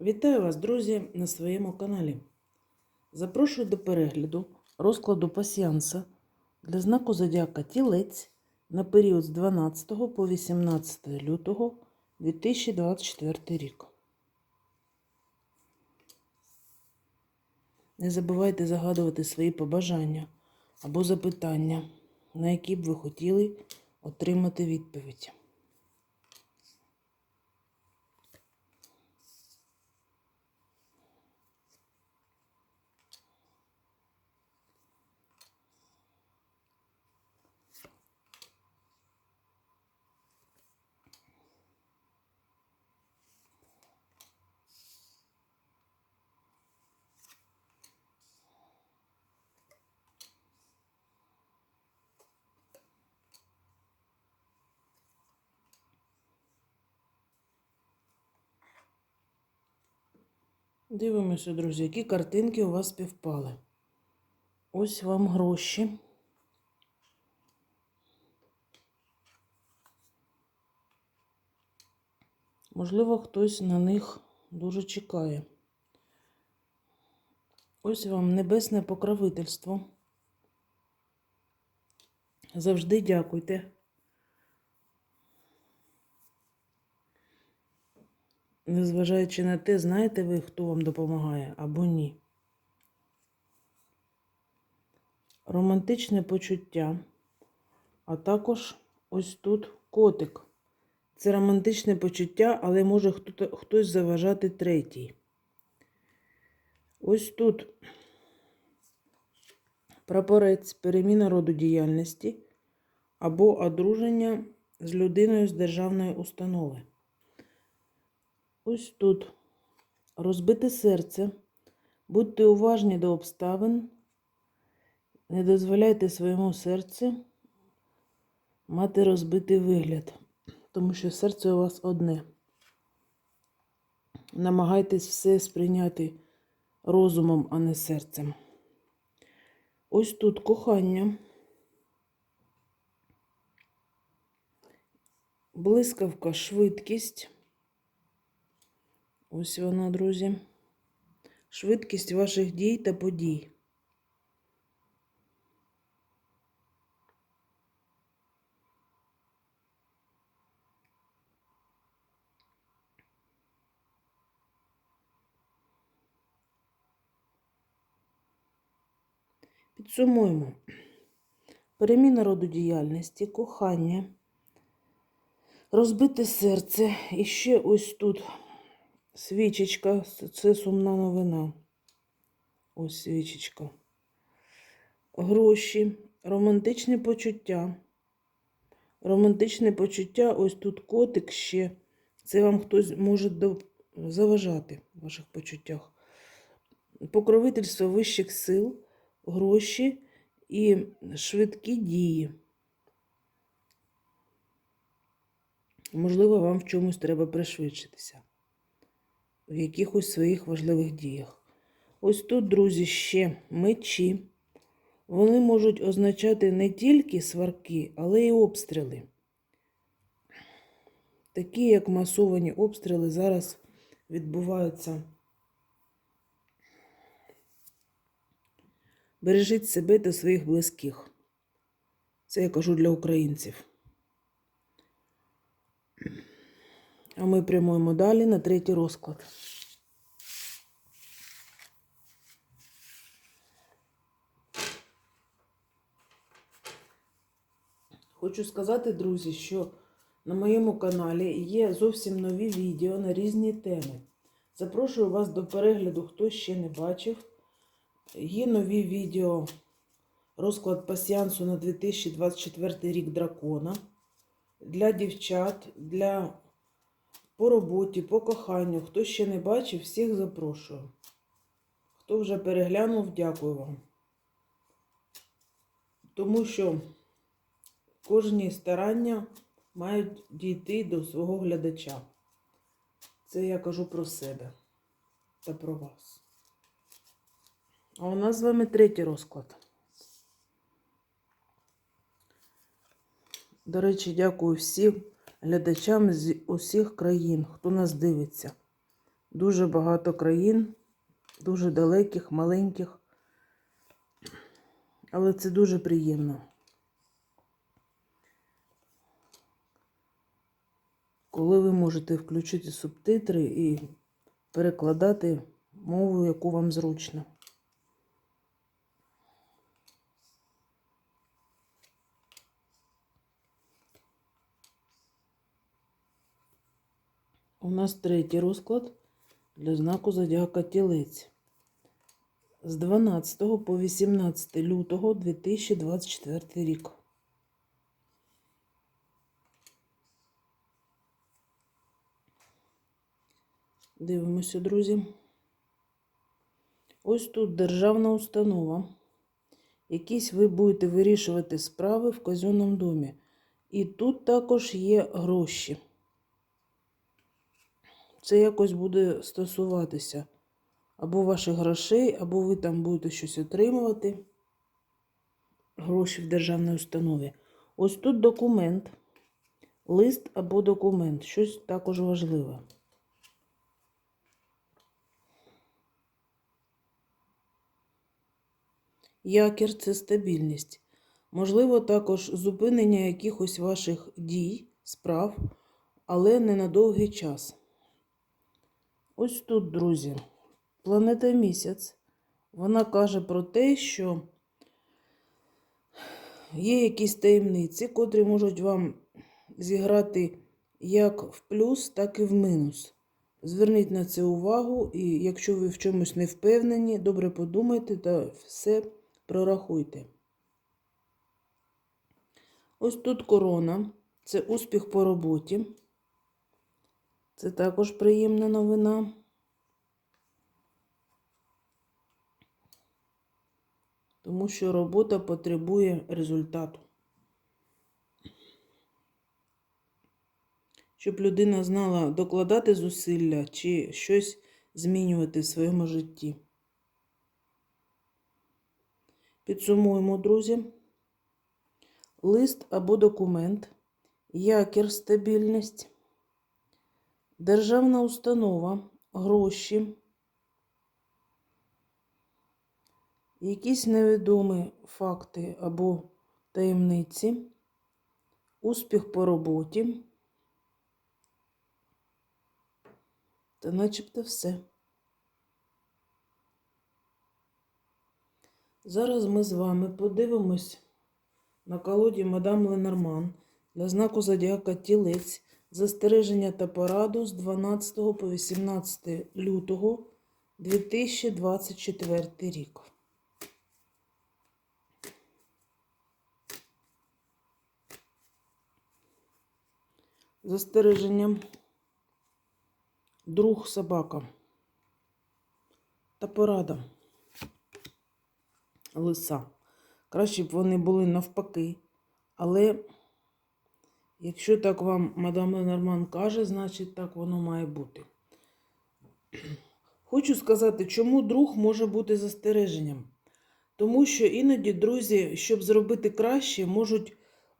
Вітаю вас, друзі, на своєму каналі. Запрошую до перегляду розкладу пасіанса для знаку Зодіака Тілець на період з 12 по 18 лютого 2024 рік. Не забувайте загадувати свої побажання або запитання, на які б ви хотіли отримати відповідь. Дивимося, друзі, які картинки у вас співпали. Ось вам гроші. Можливо, хтось на них дуже чекає. Ось вам небесне покровительство. Завжди дякуйте. Незважаючи на те, знаєте ви, хто вам допомагає або ні. Романтичне почуття, а також ось тут котик. Це романтичне почуття, але може хто хтось заважати третій. Ось тут прапорець, переміна роду діяльності або одруження з людиною з державної установи. Ось тут розбите серце. Будьте уважні до обставин. Не дозволяйте своєму серцю мати розбитий вигляд, тому що серце у вас одне. Намагайтесь все сприйняти розумом, а не серцем. Ось тут кохання. Блискавка, швидкість. Ось вона, друзі. Швидкість ваших дій та подій. Підсумуємо. Переміна роду діяльності, кохання, розбите серце. І ще ось тут свічечка, це сумна новина. Ось свічечка. Гроші, романтичне почуття. Романтичне почуття, ось тут котик ще. Це вам хтось може заважати в ваших почуттях. Покровительство вищих сил, гроші і швидкі дії. Можливо, вам в чомусь треба пришвидшитися. В якихось своїх важливих діях. Ось тут, друзі, ще мечі. Вони можуть означати не тільки сварки, але й обстріли. Такі, як масовані обстріли, зараз відбуваються. Бережіть себе та своїх близьких. Це я кажу для українців. А ми прямуємо далі на третій розклад. Хочу сказати, друзі, що на моєму каналі є зовсім нові відео на різні теми. Запрошую вас до перегляду, хто ще не бачив. Є нові відео розклад пасіансу на 2024 рік дракона. Для дівчат, для по роботі, по коханню. Хто ще не бачив, всіх запрошую. Хто вже переглянув, дякую вам. Тому що кожні старання мають дійти до свого глядача. Це я кажу про себе та про вас. А у нас з вами третій розклад. До речі, дякую всім глядачам з усіх країн, хто нас дивиться. дуже багато країн, дуже далеких, маленьких. Але це дуже приємно. Коли ви можете включити субтитри і перекладати мову, яку вам зручно. У нас третій розклад для знаку Зодіака Тілець з 12 по 18 лютого 2024 рік. Дивимося, друзі. Ось тут державна установа. Якісь ви будете вирішувати справи в казенному домі. І тут також є гроші. Це якось буде стосуватися або ваших грошей, або ви там будете щось отримувати. Гроші в державній установі. Ось тут документ, лист або документ, щось також важливе. Якір це стабільність. Можливо, також зупинення якихось ваших дій, справ, але не на довгий час. Ось тут, друзі, планета місяць. Вона каже про те, що є якісь таємниці, котрі можуть вам зіграти як в плюс, так і в мінус. Зверніть на це увагу, і якщо ви в чомусь не впевнені, добре подумайте та все прорахуйте. Ось тут корона. Це успіх по роботі. Це також приємна новина. Тому що робота потребує результату. Щоб людина знала докладати зусилля чи щось змінювати в своєму житті. Підсумуємо, друзі. Лист або документ, якір стабільність, державна установа, гроші, якісь невідомі факти або таємниці, успіх по роботі. Та начебто все. Зараз ми з вами подивимось на колоді Мадам Ленорман для знаку Зодіака Тілець застереження та пораду з 12 по 18 лютого 2024 рік. Застереження друг собака та порада лиса. Краще б вони були навпаки. Але якщо так вам мадам Ленорман каже, значить так воно має бути. Хочу сказати, чому друг може бути застереженням. Тому що іноді друзі, щоб зробити краще, можуть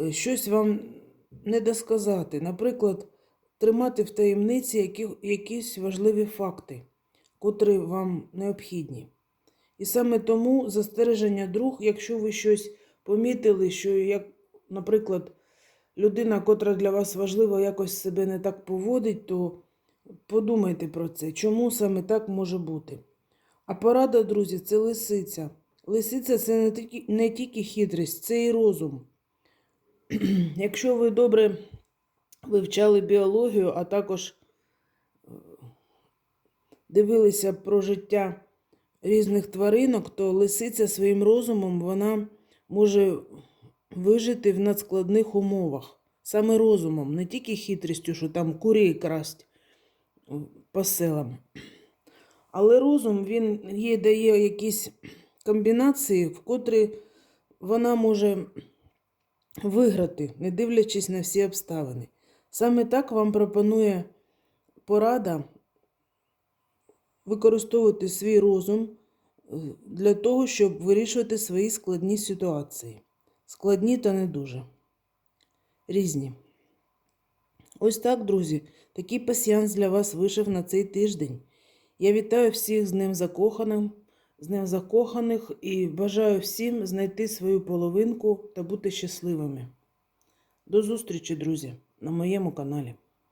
е, щось вам не досказати. Наприклад, тримати в таємниці які, якісь важливі факти, котрі вам необхідні. І саме тому застереження друг, якщо ви щось помітили, що, як, наприклад, людина, котра для вас важлива, якось себе не так поводить, то подумайте про це, чому саме так може бути. А порада, друзі, це лисиця. Лисиця це не тільки, не тільки хитрість, це і розум. Якщо ви добре вивчали біологію, а також е, дивилися про життя різних тваринок, то лисиця своїм розумом вона може вижити в надскладних умовах. Саме розумом, не тільки хитрістю, що там курей красть по селам. Але розум він їй дає якісь комбінації, в котрі вона може виграти, не дивлячись на всі обставини. Саме так вам пропонує порада використовувати свій розум е, для того, щоб вирішувати свої складні ситуації. Складні та не дуже. Різні. Ось так, друзі, такий пасіянс для вас вийшов на цей тиждень. Я вітаю всіх з ним Закоханим, з ним Закоханих і бажаю всім знайти свою половинку та бути щасливими. До зустрічі, друзі, на моєму каналі.